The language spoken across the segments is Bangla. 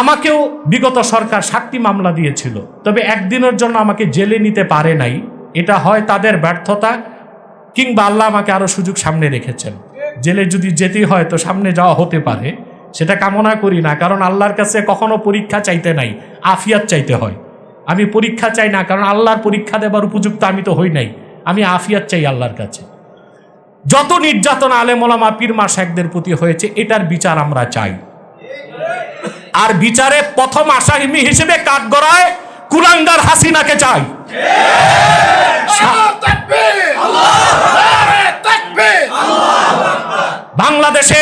আমাকেও বিগত সরকার সাতটি মামলা দিয়েছিল। তবে একদিনের জন্য আমাকে জেলে নিতে পারে নাই। এটা হয় তাদের ব্যর্থতা কিংবা আল্লাহ আমাকে আরও সুযোগ সামনে রেখেছেন। জেলে যদি যেতেই হয় তো সামনে যাওয়া হতে পারে। সেটা কামনা করি না, কারণ আল্লাহর কাছে কখনো পরীক্ষা চাইতে নাই, আফিয়াত চাইতে হয়। আমি পরীক্ষা চাই না, কারণ আল্লাহর পরীক্ষা দেবার উপযুক্ত আমি তো হই নাই। আমি আফিয়াত চাই আল্লাহর কাছে। যত নির্যাতন আলেমোলামা পীরমা শেখদের প্রতি হয়েছে, এটার বিচার আমরা চাই। আর বিচারে প্রথম আসামি হিসেবে কাঠগড়ায় কুলাঙ্গার হাসিনাকে চাই। বাংলাদেশে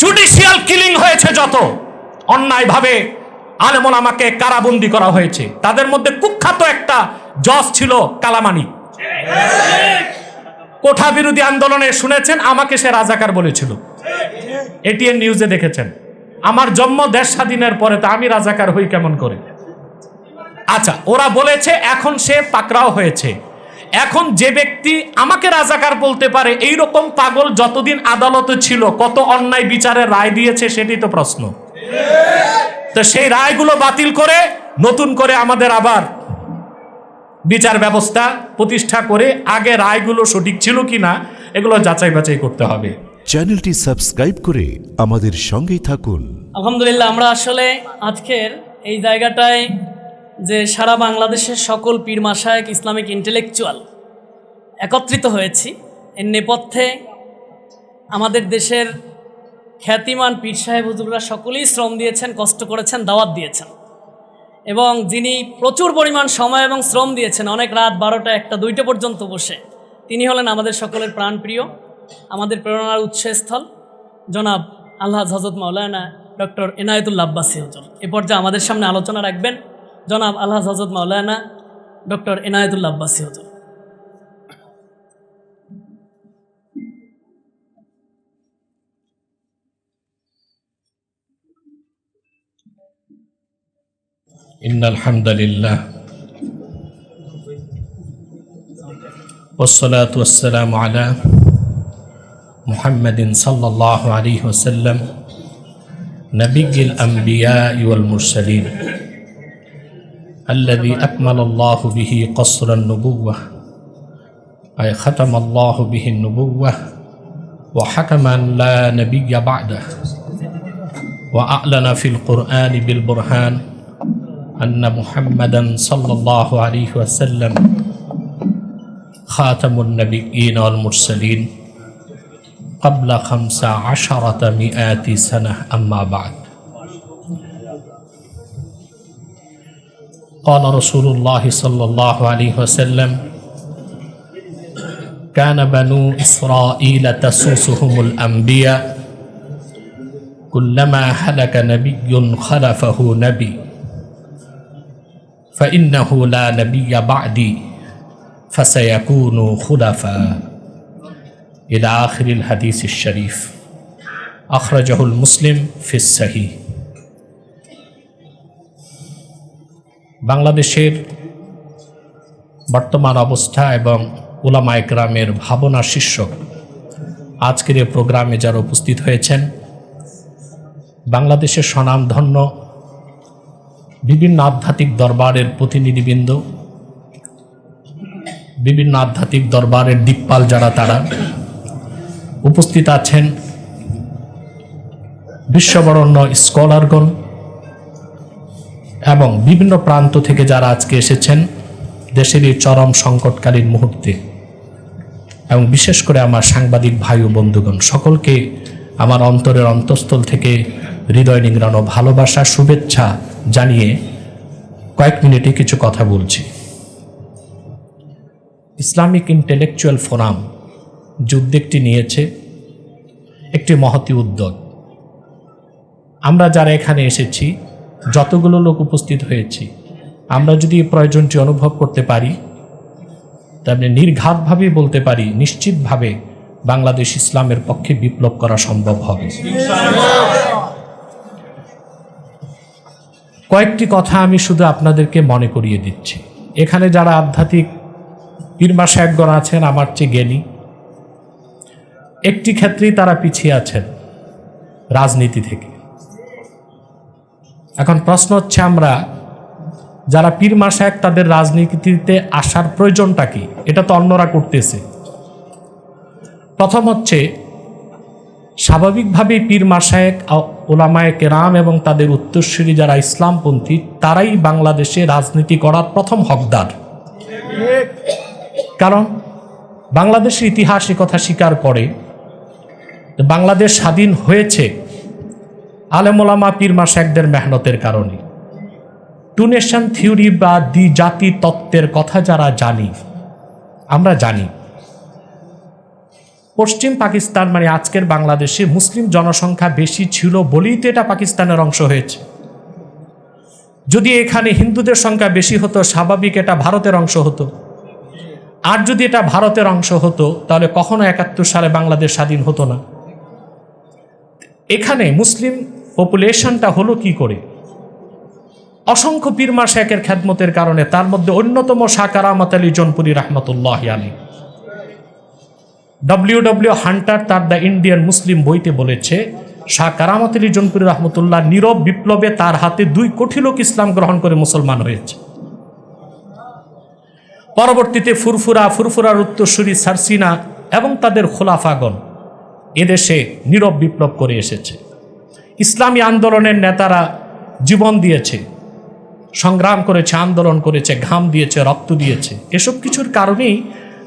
জুডিশিয়াল কিলিং হয়েছে যত। অন্যায়ভাবে আলেমন আমাকে কারাবন্দি করা হয়েছে। তাদের মধ্যে কুখ্যাত একটা জজ ছিল কালামানি। কোঠা বিরোধী আন্দোলনে শুনেছেন আমাকে সে রাজাকার বলেছিল। এটিএন নিউজে দেখেছেন। আমার জন্ম দেশ স্বাধীনের পরে তো আমি রাজাকার হই কেমন করে? আচ্ছা ওরা বলেছে, এখন সে পাকড়াও হয়েছে। এখন যে ব্যক্তি আমাকে রাজাকার বলতে পারে এই রকম পাগল যতদিন আদালতে ছিল, কত অন্যায় বিচারের রায় দিয়েছে সেটি তো প্রশ্ন। তো সেই রায়গুলো বাতিল করে, নতুন করে আমাদের আবার বিচার ব্যবস্থা প্রতিষ্ঠা করে আগে রায়গুলো সঠিক ছিল কি না এগুলো যাচাই বাছাই করতে হবে। চ্যানেলটি সাবস্ক্রাইব করে আমাদের সঙ্গেই থাকুন। আলহামদুলিল্লাহ, আমরা আসলে আজকের এই জায়গাটায় যে সারা বাংলাদেশের সকল পীর মাসায়ক ইসলামিক ইন্টেলেকচুয়াল একত্রিত হয়েছি, এর নেপথ্যে আমাদের দেশের খ্যাতিমান পীর সাহেব হুজুররা সকলেই শ্রম দিয়েছেন, কষ্ট করেছেন, দাওয়াত দিয়েছেন। এবং যিনি প্রচুর পরিমাণ সময় এবং শ্রম দিয়েছেন, অনেক রাত বারোটা একটা দুইটা পর্যন্ত বসে, তিনি হলেন আমাদের সকলের প্রাণপ্রিয়। আমাদের প্রেরণার উৎসস্থল জনাব আল্লাহ হজরত মাওলানা ডক্টর এনায়েতুল্লা আব্বাসী হজর এ পর্যায়ে আমাদের সামনে আলোচনা রাখবেন জনাব আল্লাহ হজরত মাওলানা ডক্টর এনায়েতুল্লা আব্বাসী হজর إن الحمد لله والصلاة والسلام على محمد صلى الله عليه وسلم نبي الأنبياء والمرسلين الذي أكمل الله به قصر النبوة أي ختم الله به النبوة وحكم أن لا نبي بعده وأعلن في القرآن بالبرهان أن محمدا صلى الله عليه وسلم خاتم النبيين والمرسلين. قبل خمس عشرة مئات سنة أما بعد. قال رسول الله صلى الله عليه وسلم كان بنو إسرائيل تسوسهم الأنبياء كلما هلك نبي خلفه نبي فإنه لا نبي بعدي فسيكون خلفاء. ইলা الحديث الشريف. শরীফ المسلم মুসলিম الصحيح. বাংলাদেশের বর্তমান অবস্থা এবং ওলামা একরামের ভাবনা শীর্ষক আজকের এ প্রোগ্রামে যারা উপস্থিত হয়েছেন, বাংলাদেশের স্বনামধন্য বিভিন্ন আধ্যাত্মিক দরবারের প্রতিনিধিবৃন্দ, বিভিন্ন আধ্যাত্মিক দরবারের দ্বীপপাল যারা তারা উপস্থিত আছেন বিশ্ববরণ্য স্কলারগণ এবং বিভিন্ন প্রান্ত থেকে যারা আজকে এসেছেন, দেশের এই চরম সংকটকালীন মুহূর্তে। এবং বিশেষ করে আমার সাংবাদিক ভাই ও বন্ধুগণ, সকলকে আমার অন্তরের অন্তঃস্থল থেকে হৃদয় নিংড়ানো ভালোবাসা, শুভেচ্ছা জানিয়ে কয়েক মিনিটে কিছু কথা বলছি। ইসলামিক ইন্টেলেকচুয়াল ফোরাম যে উদ্যোগটি নিয়েছে একটি মহতি উদ্যোগ। আমরা যারা এখানে এসেছি, যতগুলো লোক উপস্থিত হয়েছি, আমরা যদি প্রয়োজনটি অনুভব করতে পারি, তাহলে নির্ঘাতভাবেই বলতে পারি, নিশ্চিতভাবে বাংলাদেশ ইসলামের পক্ষে বিপ্লব করা সম্ভব হবে। কয়েকটি কথা আমি শুধু আপনাদেরকে মনে করিয়ে দিচ্ছি। এখানে যারা আধ্যাত্মিক পীরমা সাহেবগণ আছেন, আমার চেয়ে জ্ঞানী একটি ক্ষেত্রেই তারা পিছিয়ে আছেন রাজনীতি থেকে। এখন প্রশ্ন হচ্ছে আমরা, যারা পীর মাসায় তাদের রাজনীতিতে আসার প্রয়োজনটা কি? এটা তো অন্যরা করতেছে। প্রথম হচ্ছে স্বাভাবিকভাবেই পীর মাসায়েক ওলামায় কেরাম এবং তাদের উত্তরসূরি যারা ইসলামপন্থী, তারাই বাংলাদেশে রাজনীতি করার প্রথম হকদার। কারণ বাংলাদেশের ইতিহাস কথা স্বীকার করে বাংলাদেশ স্বাধীন হয়েছে আলেমোলামা পীর মাসায়েকদের মেহনতের কারণে। টু নেশন থিওরি বা দ্বি জাতি তত্ত্বের কথা যারা জানি, আমরা জানি। পশ্চিম পাকিস্তান মানে আজকের বাংলাদেশে মুসলিম জনসংখ্যা বেশি ছিল বলেই তো এটা পাকিস্তানের অংশ হয়েছে। যদি এখানে হিন্দুদের সংখ্যা বেশি হতো, স্বাভাবিক এটা ভারতের অংশ হতো। আর যদি এটা ভারতের অংশ হতো, তাহলে কখনো একাত্তর সালে বাংলাদেশ স্বাধীন হতো না। এখানে মুসলিম পপুলেশনটা হলো কি করে? অসংখ্য পীরমা শেখের খ্যাতমতের কারণে তার মধ্যে অন্যতম শাহ কারামত আলী জনপুরি রহমতুল্লাহ আলী ডব্লিউ ডব্লিউ হান্টার তার দ্য ইন্ডিয়ান মুসলিম বইতে বলেছে, শাহ কারামত আলী জনপুরি রহমতুল্লাহ নীরব বিপ্লবে তার হাতে দুই কোটি লোক ইসলাম গ্রহণ করে মুসলমান হয়েছে। পরবর্তীতে ফুরফুরা, ফুরফুরার উত্তরসূরি সারসিনা এবং তাদের খোলাফাগণ এদেশে নীরব বিপ্লব করে এসেছে। ইসলামী আন্দোলনের নেতারা জীবন দিয়েছে, সংগ্রাম করেছে, আন্দোলন করেছে, ঘাম দিয়েছে, রক্ত দিয়েছে। এসব কিছুর কারণেই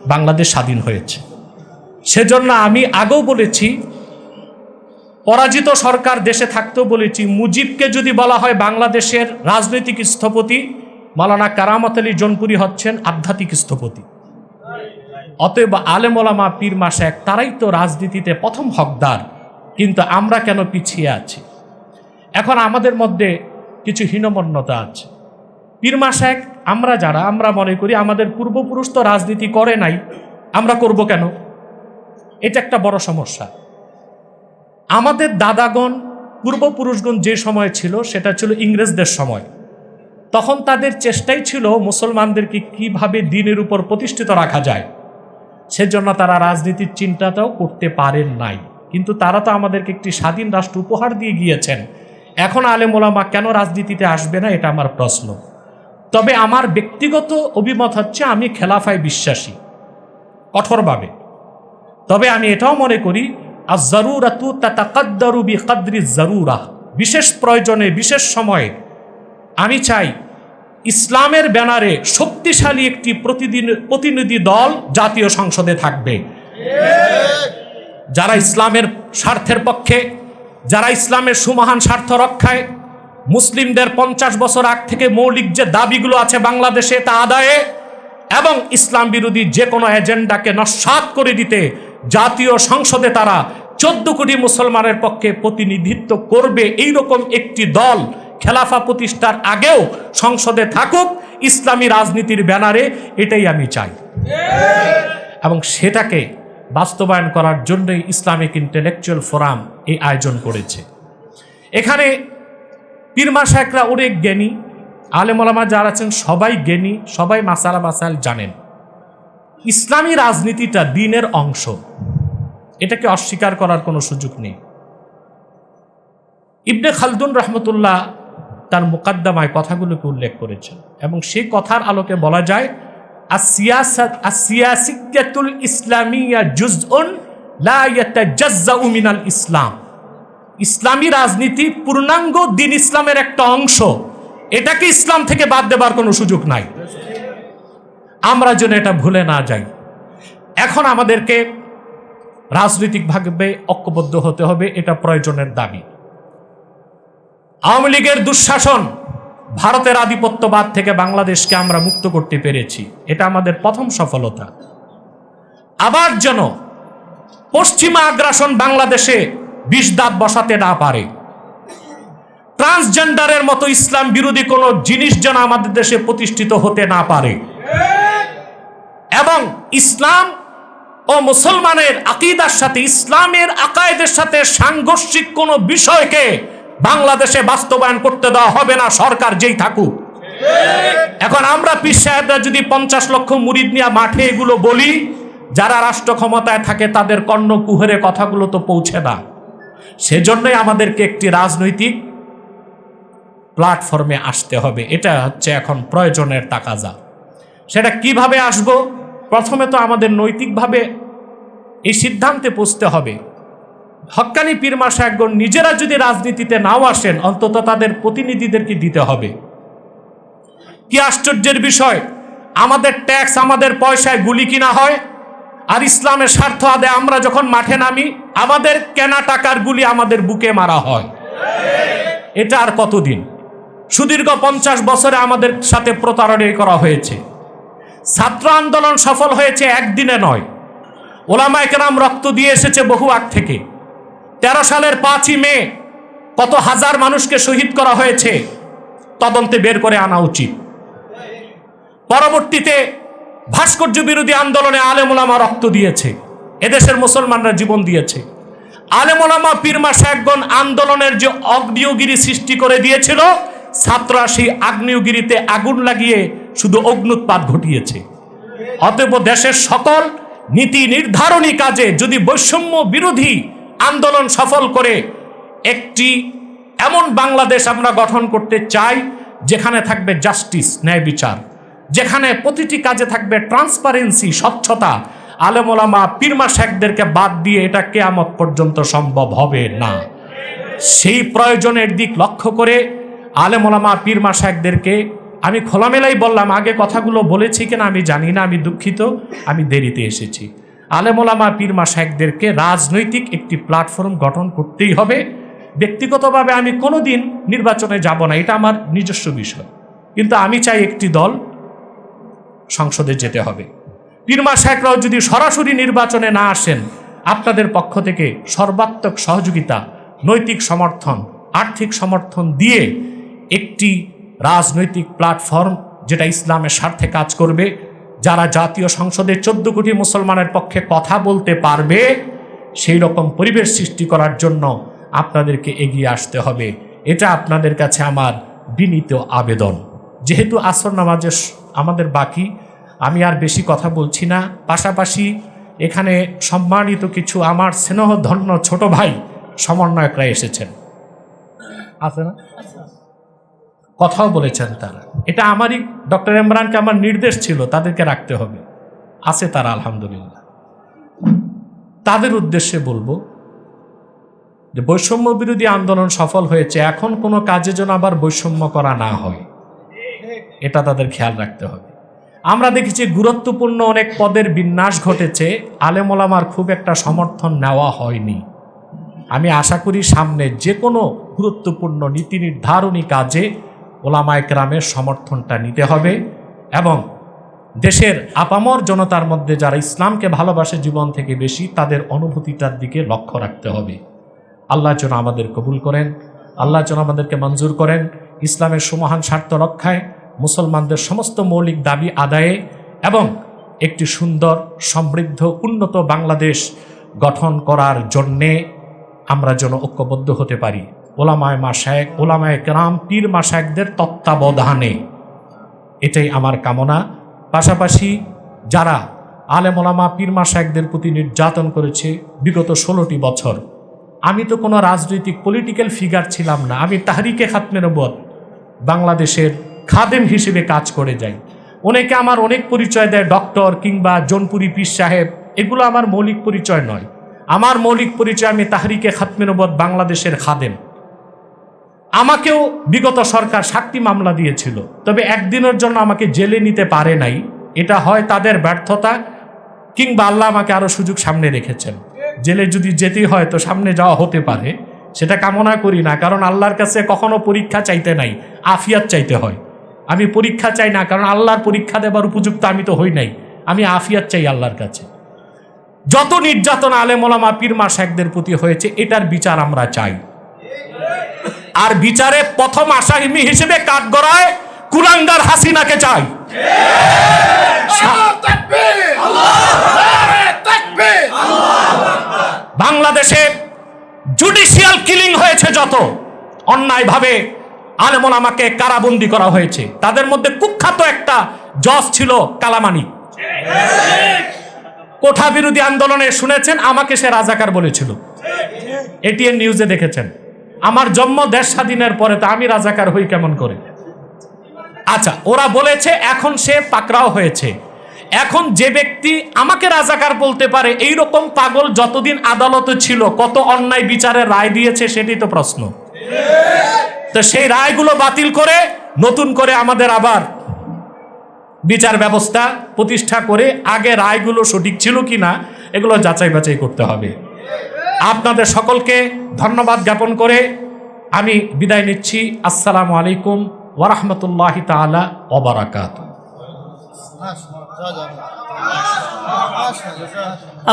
বাংলাদেশ স্বাধীন হয়েছে। সেজন্য আমি আগেও বলেছি, পরাজিত সরকার দেশে থাকতেও বলেছি, মুজিবকে যদি বলা হয় বাংলাদেশের রাজনৈতিক স্থপতি মালানা কারামত আলী জনপুরি হচ্ছেন আধ্যাত্মিক স্থপতি। অতএব আলেমোলামা পীর মাসাক তারাই তো রাজনীতিতে প্রথম হকদার। কিন্তু আমরা কেন পিছিয়ে আছি? এখন আমাদের মধ্যে কিছু হীনমন্যতা আছে। পীর মাসাক আমরা যারা, আমরা মনে করি আমাদের পূর্বপুরুষ তো রাজনীতি করে নাই। আমরা করব কেন? এটা একটা বড় সমস্যা। আমাদের দাদাগণ, পূর্বপুরুষগণ যে সময় ছিল, সেটা ছিল ইংরেজদের সময়। তখন তাদের চেষ্টাই ছিল মুসলমানদেরকে কীভাবে দিনের উপর প্রতিষ্ঠিত রাখা যায়। সেজন্য তারা রাজনীতির চিন্তাটাও করতে পারেন নাই। কিন্তু তারা তো আমাদেরকে একটি স্বাধীন রাষ্ট্র উপহার দিয়ে গিয়েছেন। এখন আলেমোলামা কেন রাজনীতিতে আসবে না, এটা আমার প্রশ্ন। তবে আমার ব্যক্তিগত অভিমত হচ্ছে, আমি খেলাফায় বিশ্বাসী, কঠোরভাবে। তবে আমি এটাও মনে করি আর জরুরাতু তাকাদ্দারু বি কাদ্রি জরুরা বিশেষ প্রয়োজনে, বিশেষ সময়ে আমি চাই ইসলামের ব্যানারে শক্তিশালী একটি প্রতিদিন প্রতিনিধি দল জাতীয় সংসদে থাকবে। যারা ইসলামের স্বার্থের পক্ষে, যারা ইসলামের সুমহান স্বার্থ রক্ষায়, মুসলিমদের পঞ্চাশ বছর আগ থেকে মৌলিক যে দাবিগুলো আছে বাংলাদেশে তা আদায়ে এবং ইসলাম বিরোধী যে কোনো এজেন্ডাকে নস্বাত করে দিতে জাতীয় সংসদে তারা চোদ্দ কোটি মুসলমানের পক্ষে প্রতিনিধিত্ব করবে এই রকম একটি দল খেলাফা প্রতিষ্ঠার আগেও সংসদে থাকুক, ইসলামী রাজনীতির ব্যানারে এটাই আমি চাই। এবং সেটাকে বাস্তবায়ন করার জন্যই ইসলামিক ইন্টেলেকচুয়াল ফোরাম এই আয়োজন করেছে। এখানে পীরমা শাহেকরা অনেক জ্ঞানী আলেমলামা যারা আছেন সবাই জ্ঞানী, সবাই মাসালা মাসাল জানেন। ইসলামী রাজনীতিটা দিনের অংশ। এটাকে অস্বীকার করার কোনো সুযোগ নেই। ইবনে খালদুন রহমতুল্লাহ তার মোকাদ্দমায় কথাগুলোকে উল্লেখ করেছেন। এবং সেই কথার আলোকে বলা যায় ইসলাম। ইসলামী রাজনীতি পূর্ণাঙ্গ দিন ইসলামের একটা অংশ। এটাকে ইসলাম থেকে বাদ দেবার কোনো সুযোগ নাই। আমরা যেন এটা ভুলে না যাই। এখন আমাদেরকে রাজনৈতিকভাবে ঐক্যবদ্ধ হতে হবে, এটা প্রয়োজনের দাবি। আওয়ামী লীগের দুঃশাসন ভারতের আধিপত্যবাদ থেকে বাংলাদেশকে আমরা মুক্ত করতে পেরেছি। এটা আমাদের প্রথম সফলতা। আবার যেন পশ্চিমা আগ্রাসন বাংলাদেশে বিষ দাঁত বসাতে না পারে। ট্রান্সজেন্ডারের মতো ইসলাম বিরোধী কোনো জিনিস যেন আমাদের দেশে প্রতিষ্ঠিত হতে না পারে। এবং ইসলাম ও মুসলমানের আকিদার সাথে, ইসলামের আকায়েদের সাথে সাংঘর্ষিক কোনো বিষয়কে বাংলাদেশে বাস্তবায়ন করতে দেওয়া হবে না, সরকার যেই থাকুক। এখন আমরা পীর সাহেবরা যদি পঞ্চাশ লক্ষ মুরিদ নিয়ে মাঠে এগুলো বলি, যারা রাষ্ট্র ক্ষমতায় থাকে তাদের কর্ণ কুহরে কথাগুলো তো পৌঁছে না। সেজন্যই আমাদেরকে একটি রাজনৈতিক প্ল্যাটফর্মে আসতে হবে, এটা হচ্ছে এখন প্রয়োজনের তাকাজা। সেটা কীভাবে আসব? প্রথমে তো আমাদের নৈতিকভাবে এই সিদ্ধান্তে পৌঁছতে হবে। হক্কানি পীরমা সাহেবগণ নিজেরা যদি রাজনীতিতে নাও আসেন, অন্তত তাদের প্রতিনিধিদেরকে দিতে হবে। কি আশ্চর্যের বিষয়, আমাদের ট্যাক্স আমাদের পয়সায় গুলি কিনা হয়, আর ইসলামের স্বার্থ আদে আমরা যখন মাঠে নামি, আমাদের কেনা টাকার গুলি আমাদের বুকে মারা হয়। এটা আর কতদিন? সুদীর্ঘ পঞ্চাশ বছরে আমাদের সাথে প্রতারণাই করা হয়েছে। ছাত্র আন্দোলন সফল হয়েছে একদিনে নয়। ওলামা একরাম রক্ত দিয়ে এসেছে বহু আগ থেকে। তেরো সালের পাঁচই মে কত হাজার মানুষকে শহীদ করা হয়েছে, তদন্তে বের করে আনা উচিত। পরবর্তীতে ভাস্কর্য বিরোধী আন্দোলনে আলেমুলামা রক্ত দিয়েছে, এদেশের মুসলমানরা জীবন দিয়েছে। আলেমুলামা পীরমা সাহেবগণ আন্দোলনের যে অগ্নিয়গিরি সৃষ্টি করে দিয়েছিল, ছাত্ররা সেই আগ্নেয়গিরিতে আগুন লাগিয়ে শুধু অগ্নুৎপাত ঘটিয়েছে। অতএব দেশের সকল নীতি নির্ধারণী কাজে যদি বৈষম্য বিরোধী আন্দোলন সফল করে একটি এমন বাংলাদেশ আমরা গঠন করতে চাই, যেখানে থাকবে জাস্টিস, ন্যায় বিচার, যেখানে প্রতিটি কাজে থাকবে ট্রান্সপারেন্সি, স্বচ্ছতা। আলেমোলামা পীরমা শেখদেরকে বাদ দিয়ে এটা কেয়ামত পর্যন্ত সম্ভব হবে না। সেই প্রয়োজনের দিক লক্ষ্য করে আলেমোলামা পীরমা শেখদেরকে আমি খোলামেলাই বললাম, আগে কথাগুলো বলেছি কিনা আমি জানি না, আমি দুঃখিত, আমি দেরিতে এসেছি। আলেমোলামা পীরমা শেখদেরকে রাজনৈতিক একটি প্ল্যাটফর্ম গঠন করতেই হবে। ব্যক্তিগতভাবে আমি কোনোদিন নির্বাচনে যাব না, এটা আমার নিজস্ব বিষয়। কিন্তু আমি চাই একটি দল সংসদে যেতে হবে। পীরমা শেখরাও যদি সরাসরি নির্বাচনে না আসেন, আপনাদের পক্ষ থেকে সর্বাত্মক সহযোগিতা, নৈতিক সমর্থন, আর্থিক সমর্থন দিয়ে একটি রাজনৈতিক প্ল্যাটফর্ম, যেটা ইসলামের স্বার্থে কাজ করবে যারা জাতীয় সংসদে চোদ্দ কোটি মুসলমানের পক্ষে কথা বলতে পারবে সেই রকম পরিবেশ সৃষ্টি করার জন্য আপনাদেরকে এগিয়ে আসতে হবে। এটা আপনাদের কাছে আমার বিনীত আবেদন। যেহেতু আসর নামাজের আমাদের বাকি আমি আর বেশি কথা বলছি না। পাশাপাশি এখানে সম্মানিত কিছু আমার স্নেহধন্য ছোট ভাই সমন্বয়করা এসেছেন। আছে না? কথাও বলেছেন তারা। এটা আমারই, ডক্টর ইমরানকে আমার নির্দেশ ছিল, তাদেরকে রাখতে হবে। আছে তারা, আলহামদুলিল্লাহ। তাদের উদ্দেশ্যে বলব যে বৈষম্য বিরোধী আন্দোলন সফল হয়েছে, এখন কোনো কাজে যেন আবার বৈষম্য করা না হয়। এটা তাদের খেয়াল রাখতে হবে। আমরা দেখেছি গুরুত্বপূর্ণ অনেক পদের বিন্যাস ঘটেছে আলেমোলামার খুব একটা সমর্থন নেওয়া হয়নি। আমি আশা করি সামনে যে কোনো গুরুত্বপূর্ণ নীতি নির্ধারণী কাজে ওলামায় গ্রামের সমর্থনটা নিতে হবে এবং দেশের আপামর জনতার মধ্যে যারা ইসলামকে ভালোবাসে জীবন থেকে বেশি, তাদের অনুভূতিটার দিকে লক্ষ্য রাখতে হবে। আল্লাহ যেন আমাদের কবুল করেন, আল্লাহ যেন আমাদেরকে মঞ্জুর করেন, ইসলামের সুমহান স্বার্থ রক্ষায়, মুসলমানদের সমস্ত মৌলিক দাবি আদায়ে এবং একটি সুন্দর, সমৃদ্ধ, উন্নত বাংলাদেশ গঠন করার জন্যে আমরা যেন ঐক্যবদ্ধ হতে পারি। ওলামায় মাসায়েক ওলামায় কেরাম, পীর মাসায়েকদের তত্ত্বাবধানে। এটাই আমার কামনা। পাশাপাশি যারা আলেম ওলামা, পীর মাসায়েকদের প্রতি নির্যাতন করেছে বিগত ষোলোটি বছর, আমি তো কোনো রাজনৈতিক পলিটিক্যাল ফিগার ছিলাম না, আমি তাহারিকে খাতমের নবত বাংলাদেশের খাদেম হিসেবে কাজ করে যাই। অনেকে আমার অনেক পরিচয় দেয়, ডক্টর কিংবা জনপুরি পীর সাহেব, এগুলো আমার মৌলিক পরিচয় নয়। আমার মৌলিক পরিচয় আমি তাহারিকে খাতমে নবত বাংলাদেশের খাদেম। আমাকেও বিগত সরকার সাতটি মামলা দিয়েছিল। তবে একদিনের জন্য আমাকে জেলে নিতে পারে নাই। এটা হয় তাদের ব্যর্থতা কিংবা আল্লাহ আমাকে আরও সুযোগ সামনে রেখেছেন। জেলে যদি যেতেই হয় তো সামনে যাওয়া হতে পারে। সেটা কামনা করি না, কারণ আল্লাহর কাছে কখনো পরীক্ষা চাইতে নাই, আফিয়াত চাইতে হয়। আমি পরীক্ষা চাই না, কারণ আল্লাহর পরীক্ষা দেবার উপযুক্ত আমি তো হই নাই। আমি আফিয়াত চাই আল্লাহর কাছে। যত নির্যাতন আলেমোলামা পীরমা শেখদের প্রতি হয়েছে, এটার বিচার আমরা চাই। আর বিচারে প্রথম আসামি হিসেবে কাঠগড়ায় কুলাঙ্গার হাসিনাকে চাই। বাংলাদেশে জুডিশিয়াল কিলিং হয়েছে যত অন্যায়ভাবে আলেমন আমাকে কারাবন্দি করা হয়েছে। তাদের মধ্যে কুখ্যাত একটা জজ ছিল কালামানি। কোঠা বিরোধী আন্দোলনে শুনেছেন আমাকে সে রাজাকার বলেছিল। এটিএন নিউজে দেখেছেন। আমার জন্ম দেশ স্বাধীনের পরে তো আমি রাজাকার হই কেমন করে? আচ্ছা ওরা বলেছে, এখন সে পাকড়াও হয়েছে। এখন যে ব্যক্তি আমাকে রাজাকার বলতে পারে এই রকম পাগল যতদিন আদালতে ছিল, কত অন্যায় বিচারের রায় দিয়েছে সেটাই তো প্রশ্ন। তো সেই রায়গুলো বাতিল করে, নতুন করে আমাদের আবার বিচার ব্যবস্থা প্রতিষ্ঠা করে আগে রায়গুলো সঠিক ছিল কি না এগুলো যাচাই বাছাই করতে হবে। আপনাদের সকলকে ধন্যবাদ জ্ঞাপন করে আমি বিদায় নিচ্ছি। আসসালামু আলাইকুম ওরহমতুল্লাহ তালা ওবরাকাত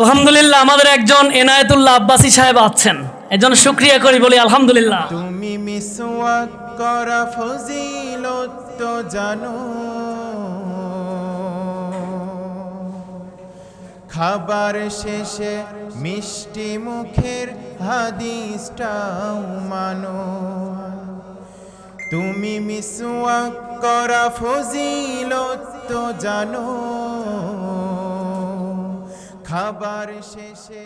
আলহামদুলিল্লাহ আমাদের একজন এনায়েতুল্লাহ আব্বাসী সাহেব আছেন। এজন শুক্রিয়া করি বলি আলহামদুলিল্লাহ। তুমি মিসওয়াক করা ফজিলত তো জানো। খাবার শেষে মিষ্টি মুখের হাদিসটাও মানো। তুমি মিসওয়াক করা ফজিল তো জানো। খাবার শেষে